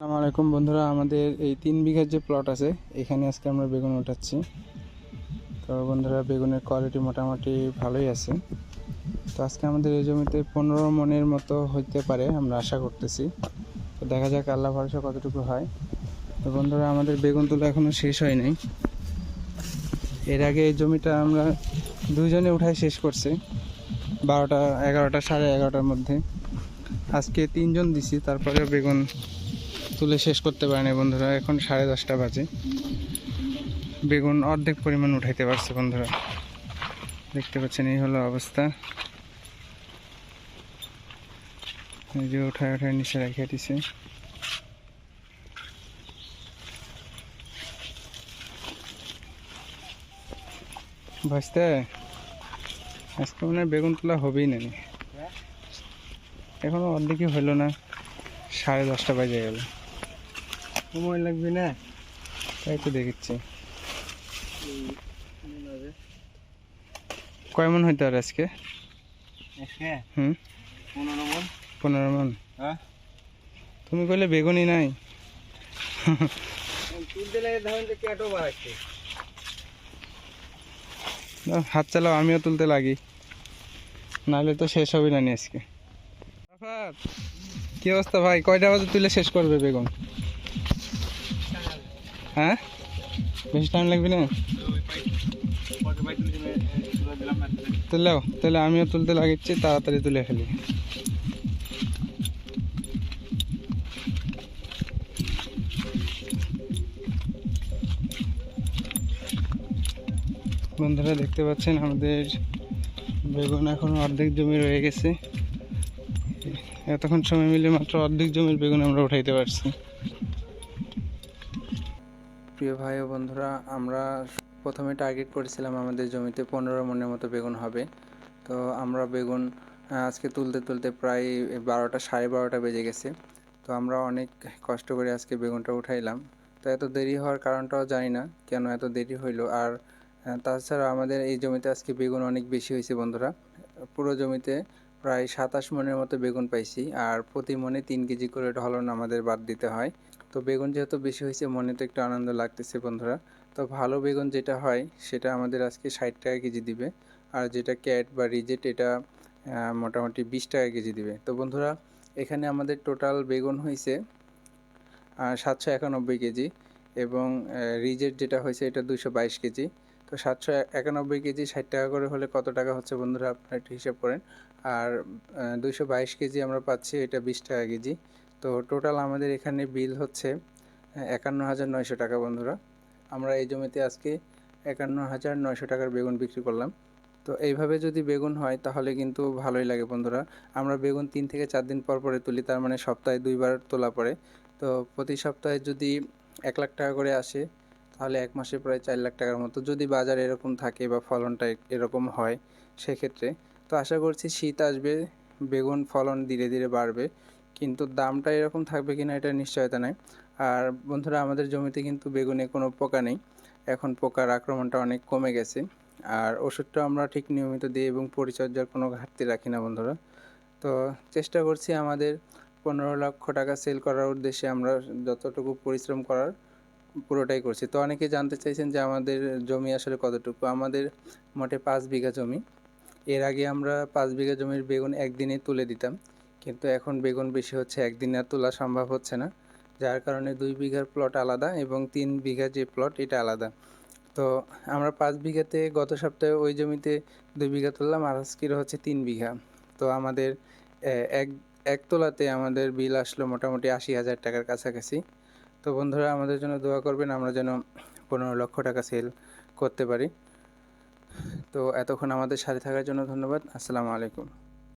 আসসালামু আলাইকুম বন্ধুরা, আমাদের এই তিন বিঘার যে প্লট আছে, এখানে আজকে আমরা বেগুন উঠাচ্ছি। তো বন্ধুরা, বেগুনের কোয়ালিটি মোটামুটি ভালোই আছে। তো আজকে আমাদের এই জমিতে পনেরো মনের মতো হইতে পারে আমরা আশা করতেছি। তো দেখা যাক আল্লাহ ভরসা কতটুকু হয়। তো বন্ধুরা, আমাদের বেগুন তোলা এখনও শেষ হয় নাই। এর আগে এই জমিটা আমরা দুইজনে উঠাই শেষ করছি, বারোটা, এগারোটা, সাড়ে এগারোটার মধ্যে। আজকে তিনজন দিছি তারপরে বেগুন তুলে শেষ করতে পারেনি বন্ধুরা। এখন সাড়ে দশটা বাজে। বেগুন অর্ধেক পরিমাণ উঠাইতে পারছে বন্ধুরা। দেখতে পাচ্ছেন, এই হলো অবস্থা। এই যে উঠায় উঠায় নিচে রেখে দিছে। ভাসতে আজকে মনে হয় বেগুন তোলা হবেই না। এখনও অর্ধেকই হলো না। সাড়ে দশটা বাজে গেল। সময় লাগবে না? তাই তো দেখেছি কয় মন হইতে পারে আজকে? আজকে? হুম? পনেরো মন। পনেরো মন? হ্যাঁ। তুমি কইলে বেগুনই নাই। হাত চালাও আমিও তুলতে লাগি। নাহলে তো শেষ হবে না নি আজকে। কি অবস্থা ভাই? কয়টা বাজে তুলে শেষ করবে বেগুন? হ্যাঁ? বেশি টাইম লাগবে না? তুলেও তাহলে আমিও তুলতে লাগিচ্ছি তাড়াতাড়ি তুলে ফেলি। বন্ধুরা, দেখতে পাচ্ছেন আমাদের বেগুন এখন অর্ধেক জমি রয়ে গেছে। এতক্ষণ সময় মিলে মাত্র অর্ধেক জমির বেগুন আমরা উঠাইতে পারছি। প্রিয় ভাই ও বন্ধুরা, আমরা প্রথমে টার্গেট করেছিলাম আমাদের জমিতে পনেরো মনের মতো বেগুন হবে। তো আমরা বেগুন আজকে তুলতে তুলতে প্রায় বারোটা, সাড়ে বারোটা বেজে গেছে। তো আমরা অনেক কষ্ট করে আজকে বেগুনটা উঠাইলাম। তো এত দেরি হওয়ার কারণটাও জানি না কেন এত দেরি হইল। আর তাছাড়া আমাদের এই জমিতে আজকে বেগুন অনেক বেশি হয়েছে বন্ধুরা। পুরো জমিতে প্রায় সাতাশ মনের মতো বেগুন পাইছি। আর প্রতি মনে তিন কেজি করে ঢলন আমাদের বাদ দিতে হয়। তো বেগুন যেহেতু বেশি হয়েছে, মনে তো একটু আনন্দ লাগতেছে বন্ধুরা। তো ভালো বেগুন যেটা হয়, সেটা আমাদের আজকে ষাট টাকা কেজি দিবে। আর যেটা ক্যাট বা রিজেট, এটা মোটামুটি বিশ টাকা কেজি দিবে। তো বন্ধুরা, এখানে আমাদের টোটাল বেগুন হয়েছে সাতশো একানব্বই কেজি এবং রিজেট যেটা হয়েছে, এটা দুশো বাইশ কেজি। তো সাতশো একানব্বই কেজি ষাট টাকা করে হলে কত টাকা হচ্ছে বন্ধুরা? আপনারা একটু হিসাব করেন। আর দুশো বাইশ কেজি আমরা পাচ্ছি, এটা বিশ টাকা কেজি। তো টোটাল আমাদের এখানে বিল হচ্ছে একান্ন হাজার নয়শো টাকা বন্ধুরা। আমরা এই জমিতে আজকে একান্ন হাজার নয়শো টাকার বেগুন বিক্রি করলাম। তো এইভাবে যদি বেগুন হয়, তাহলে কিন্তু ভালোই লাগে বন্ধুরা। আমরা বেগুন তিন থেকে চার দিন পর পরে তুলি, তার মানে সপ্তাহে দুইবার তোলা পড়ে। তো প্রতি সপ্তাহে যদি এক লাখ টাকা করে আসে, তাহলে এক মাসে প্রায় চার লাখ টাকার মতো। যদি বাজার এরকম থাকে বা ফলনটা এরকম হয়, সেক্ষেত্রে। তো আশা করছি শীত আসবে, বেগুন ফলন ধীরে ধীরে বাড়বে। কিন্তু দামটা এরকম থাকবে কিনা এটা নিশ্চয়তা নাই। আর বন্ধুরা, আমাদের জমিতে কিন্তু বেগুনে কোনো পোকা নেই। এখন পোকার আক্রমণটা অনেক কমে গেছে। আর ওষুধটা আমরা ঠিক নিয়মিত দিই এবং পরিচর্যার কোনো ঘাটতি রাখি না, বন্ধুরা। তো চেষ্টা করছি আমাদের পনেরো লক্ষ টাকা সেল করার উদ্দেশ্যে আমরা যতটুকু পরিশ্রম করার, পুরোটাই করছি। তো অনেকে জানতে চাইছেন যে আমাদের জমি আসলে কতটুকু? আমাদের মোটে পাঁচ বিঘা জমি। এর আগে আমরা পাঁচ বিঘা জমির বেগুন একদিনে তুলে দিতাম। কিন্তু এখন বেগুন বেশি হচ্ছে, একদিন আর তোলা সম্ভব হচ্ছে না। যার কারণে দুই বিঘার প্লট আলাদা এবং তিন বিঘা যে প্লট এটা আলাদা। তো আমরা পাঁচ বিঘাতে গত সপ্তাহে ওই জমিতে দুই বিঘা তুললাম, আর আজকের হচ্ছে তিন বিঘা। তো আমাদের এক এক তোলাতে আমাদের বিল আসলো মোটামুটি আশি হাজার টাকার কাছাকাছি। তো বন্ধুরা, আমাদের জন্য দোয়া করবেন, আমরা যেন পনেরো লক্ষ টাকা সেল করতে পারি। তো এতক্ষণ আমাদের সাথে থাকার জন্য ধন্যবাদ। আসসালামু আলাইকুম।